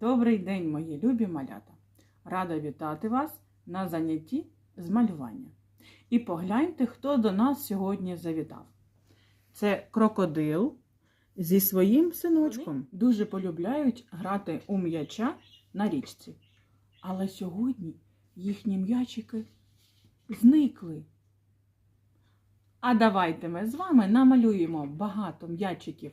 Добрий день, мої любі малята! Рада вітати вас на занятті з малювання. І погляньте, хто до нас сьогодні завітав. Це крокодил зі своїм синочком. Дуже полюбляють грати у м'яча на річці. Але сьогодні їхні м'ячики зникли. А давайте ми з вами намалюємо багато м'ячиків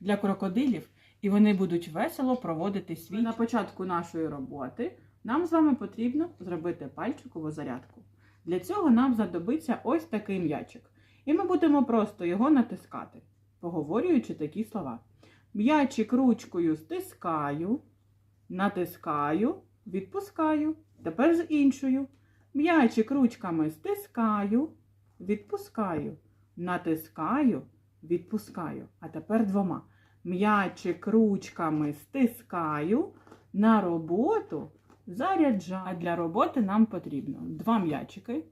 для крокодилів, і вони будуть весело проводити свій. На початку нашої роботи нам з вами потрібно зробити пальчикову зарядку. Для цього нам знадобиться ось такий м'ячик. І ми будемо просто його натискати, поговорюючи такі слова. М'ячик ручкою стискаю, натискаю, відпускаю. Тепер з іншою. М'ячик ручками стискаю, відпускаю, натискаю, відпускаю. А тепер двома. М'ячик ручками стискаю, на роботу заряджаю. А для роботи нам потрібно два м'ячики,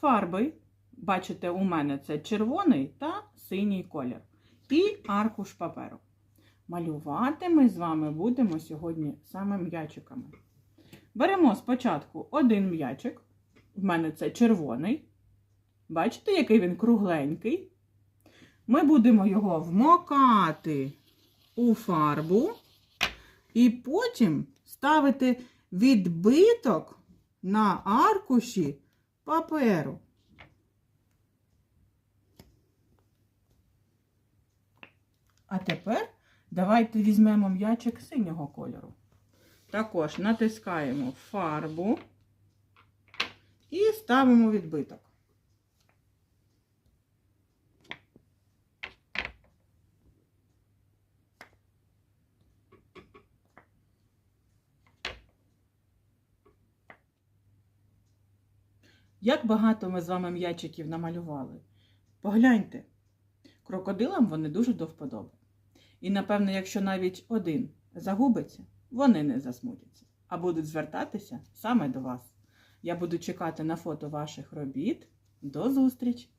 фарби. Бачите, у мене це червоний та синій колір. І аркуш паперу. Малювати ми з вами будемо сьогодні саме м'ячиками. Беремо спочатку один м'ячик. В мене це червоний. Бачите, який він кругленький. Ми будемо його вмокати у фарбу і потім ставити відбиток на аркуші паперу. А тепер давайте візьмемо м'ячик синього кольору. Також натискаємо фарбу і ставимо відбиток. Як багато ми з вами м'ячиків намалювали. Погляньте, крокодилам вони дуже до вподоби. І, напевно, якщо навіть один загубиться, вони не засмутяться, а будуть звертатися саме до вас. Я буду чекати на фото ваших робіт. До зустрічі!